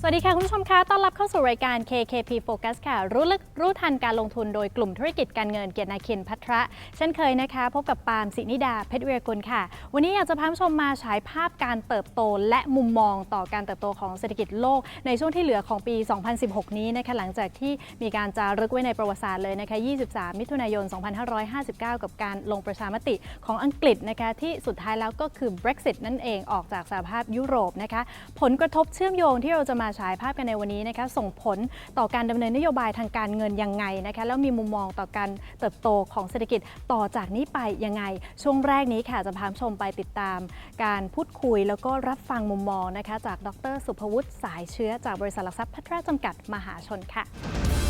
สวัสดีค่ะ คุณผู้ชมคะ ต้อนรับเข้าสู่รายการ KKP Focus ค่ะ รู้ลึกรู้ทันการลงทุนโดยกลุ่มธุรกิจการเงินเกียรตินาคินพัทระ เช่นเคยนะคะ พบกับปาล์มสินิดาเพชรเวียกุลค่ะ วันนี้อยากจะพาผู้ชมมาฉายภาพการเติบโต และมุมมองต่อการเติบโตของเศรษฐกิจโลก ในช่วงที่เหลือของปี 2016 นี้นะคะ หลังจากที่มีการจารึกไว้ในประวัติศาสตร์เลยนะคะ 23 มิถุนายน 2559 กับการลงประชามติของอังกฤษนะคะที่สุดท้ายแล้วก็คือ Brexit นั่นเองออกจากสหภาพยุโรปนะคะ ผลกระทบเชื่อมโยงที่เราจะมาฉายภาพกันในวันนี้นะคะส่งผลต่อการดำเนินนโยบายทางการเงินยังไงนะคะแล้วมีมุมมองต่อการเติบโตของเศรษฐกิจต่อจากนี้ไปยังไง ช่วงแรกนี้ค่ะจะพาชมไปติดตาม การพูดคุยแล้วก็รับฟังมุมมองนะคะจากดร สุภวุฒิสายเชื้อจากบริษัทหลักทรัพย์พัทราจำกัดมหาชนค่ะ